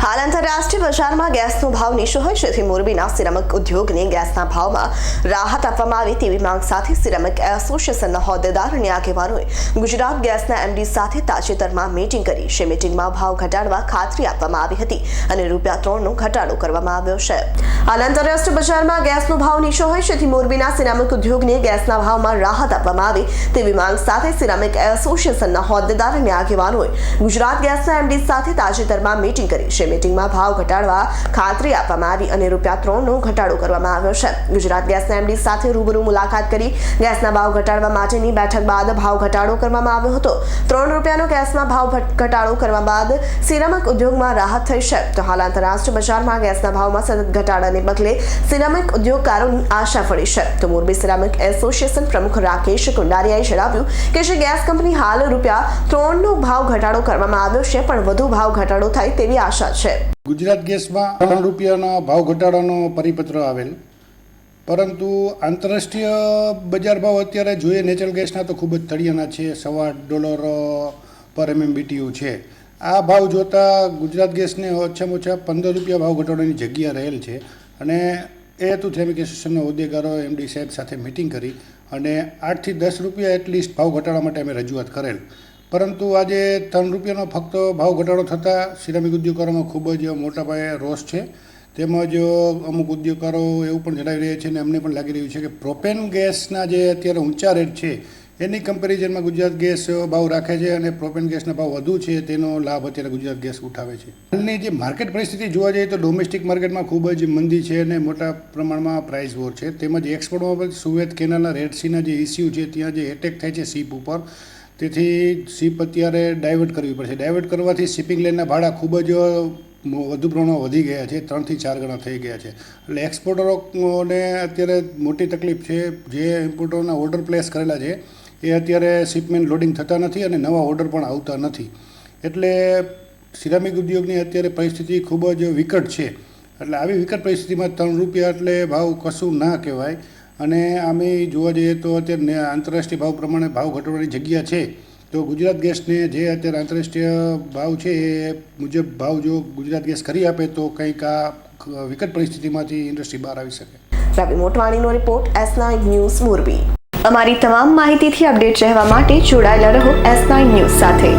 હાલ આંતરરાષ્ટ્રીય બજારમાં ગેસનો ભાવ નીચો હોય જેથી મોરબીના સિરામિક ઉદ્યોગને ગેસના ભાવમાં રાહત આપવામાં આવે તેવી માંગ સાથે સિરામિક એસોસિએશનના હોદ્દેદાર અને આગેવાનોએ ગુજરાત ગેસના એમડી સાથે તાજેતરમાં મીટિંગ કરી. છે. મીટિંગમાં ભાવ ઘટાડવા ખાતરી આપવામાં આવી હતી અને રૂપિયા ત્રણનો ઘટાડો કરવામાં આવ્યો છે. હાલ આંતરરાષ્ટ્રીય બજારમાં ગેસનો ભાવ નીચો હોય જેથી મોરબીના સિરામિક ઉદ્યોગને ગેસના ભાવમાં રાહત આપવામાં આવે તેવી માંગ સાથે સિરામિક એસોસિએશનના હોદ્દેદાર અને આગેવાનોએ ગુજરાત ગેસના એમડી સાથે તાજેતરમાં મીટિંગ કરી. છે. મીટિંગમાં ભાવ ઘટાડવા ખાતરી આપવામાં આવી અને રૂપિયા ત્રણનો ઘટાડો કરવામાં આવ્યો છે. ગુજરાત ગેસના એમડી સાથે રૂબરૂ મુલાકાત કરી ગેસના ભાવ ઘટાડવા માટેની બેઠક બાદ ભાવ ઘટાડો કરવામાં આવ્યો હતો. ત્રણ રૂપિયાનો ગેસમાં ભાવ ઘટાડો કરવા બાદ સિરામિક ઉદ્યોગમાં રાહત થઈ છે. તો હાલ આંતરરાષ્ટ્રીય બજારમાં ગેસના ભાવમાં સતત ઘટાડાને પગલે સિરામિક ઉદ્યોગકારોની આશા ફળી છે. તો મોરબી સિરામિક એસોસિએશન પ્રમુખ રાકેશ કુંડારિયાએ જણાવ્યું કે જે ગેસ કંપની હાલ રૂપિયા ત્રણનો ભાવ ઘટાડો કરવામાં આવ્યો છે, પણ વધુ ભાવ ઘટાડો થાય તેવી આશા છે. ગુજરાત ગેસમાં ત્રણ રૂપિયાનો ભાવ ઘટાડાનો પરિપત્ર આવેલ. પરંતુ આંતરરાષ્ટ્રીય બજાર ભાવ અત્યારે જોઈએ નેચરલ ગેસના તો ખૂબ જ તળિયાના છે, સવા ડોલર પર એમએમબીટીયુ છે. આ ભાવ જોતાં ગુજરાત ગેસને ઓછામાં ઓછા પંદર રૂપિયા ભાવ ઘટાડવાની જગ્યા રહેલ છે. અને એ હેતુથી ફેમિક એસોસિએશનના હોદ્દેદારો એમડી સાહેબ સાથે મિટિંગ કરી અને આઠથી દસ રૂપિયા એટલીસ્ટ ભાવ ઘટાડવા માટે અમે રજૂઆત કરેલ. પરંતુ આજે ત્રણ રૂપિયાનો ફક્ત ભાવ ઘટાડો થતાં સિરામિક ઉદ્યોગકારોમાં ખૂબ જ મોટા પાયે રોષ છે. તેમજ અમુક ઉદ્યોગકારો એવું પણ જણાવી રહ્યા છે અને એમને પણ લાગી રહ્યું છે કે પ્રોપેન ગેસના જે અત્યારે ઊંચા રેટ છે, એની કમ્પેરિઝનમાં ગુજરાત ગેસ ભાવ રાખે છે અને પ્રોપેન ગેસના ભાવ વધુ છે, તેનો લાભ અત્યારે ગુજરાત ગેસ ઉઠાવે છે. હાલની જે માર્કેટ પરિસ્થિતિ જોવા જઈએ તો ડોમેસ્ટિક માર્કેટમાં ખૂબ જ મંદી છે અને મોટા પ્રમાણમાં પ્રાઇસ વોર છે. તેમજ એક્સપોર્ટમાં પણ સુવેત કેનાલના રેડ સીના જે ઇસ્યુ છે, ત્યાં જે એટેક થાય છે સીપ ઉપર તેથી શિપ અત્યારે ડાયવર્ટ કરવી પડશે. ડાયવર્ટ કરવાથી શિપિંગ લેનના ભાડા ખૂબ જ વધુ પ્રમાણમાં વધી ગયા છે. ત્રણથી ચાર ગણા થઈ ગયા છે. એટલે એક્સપોર્ટરોને અત્યારે મોટી તકલીફ છે. જે ઇમ્પોર્ટરોના ઓર્ડર પ્લેસ કરેલા છે, એ અત્યારે શિપમેન્ટ લોડિંગ થતા નથી અને નવા ઓર્ડર પણ આવતા નથી. એટલે સિરામિક ઉદ્યોગની અત્યારે પરિસ્થિતિ ખૂબ જ વિકટ છે. એટલે આવી વિકટ પરિસ્થિતિમાં ત્રણ રૂપિયા એટલે ભાવ કશું ના કહેવાય. અને અમે જોવા જઈએ તો અત્યારે આંતરરાષ્ટ્રીય ભાવ પ્રમાણે ભાવ ઘટાડવાની જગ્યા છે. તો ગુજરાત ગેસને જે અત્યારે આંતરરાષ્ટ્રીય ભાવ છે એ મુજબ ભાવ જો ગુજરાત ગેસ કરી આપે તો કંઈક આ વિકટ પરિસ્થિતિમાંથી ઇન્ડસ્ટ્રી બહાર આવી શકે. Ravi મોટવાણીનો report S nine news Morbi. અમારી તમામ માહિતીથી અપડેટ રહેવા માટે જોડાયેલા રહો એસ નાઇન ન્યૂઝ સાથે.